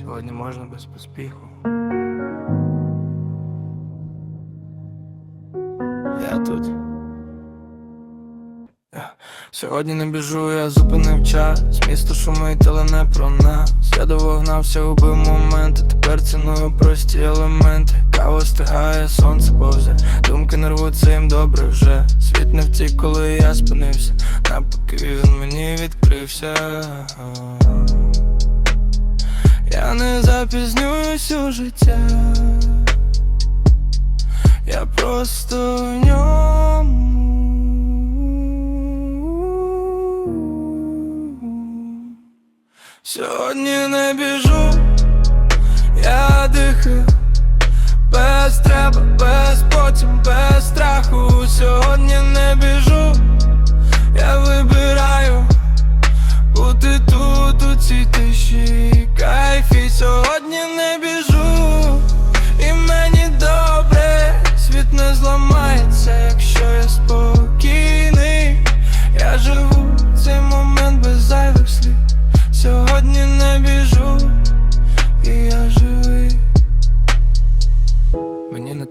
Сьогодні можна без поспіху. Я тут. Сьогодні не біжу, я зупинив час. Місто шумить, але не про нас. Я довго гнався, губив моменти. Тепер ціную прості елементи. Кава стигає, сонце повзе. Думки не рвуться, їм добре вже. Світ не втік, коли я спинився. Напоки він мені відкрився. Не запізнююсь у життя. Я просто в ньому. Сьогодні не біжу, я дихаю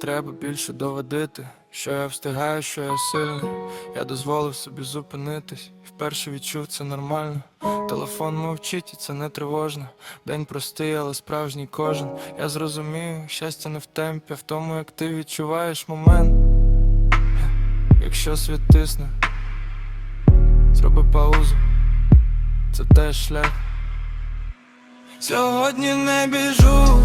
треба більше доводити, що я встигаю, що я сильний. Я дозволив собі зупинитись, вперше відчув це нормально. Телефон мовчить, і це не тривожно. День простий, але справжній кожен. Я зрозумію, щастя не в темпі, а в тому, як ти відчуваєш момент. Якщо світ тисне, зроби паузу, це теж шлях. Сьогодні не біжу,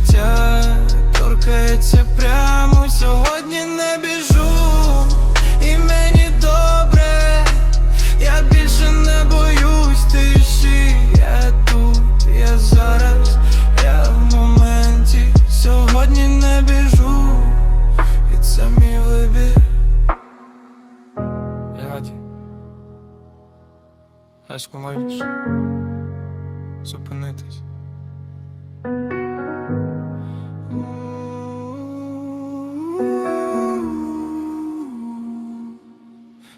життя торкається прямо. Сьогодні не біжу, і мені добре, я більше не боюсь тиші, я тут, я зараз, я в моменті. Сьогодні не біжу, і це мій вибір. Раді. Можеш зупинитись.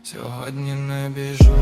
сьогодні не біжу.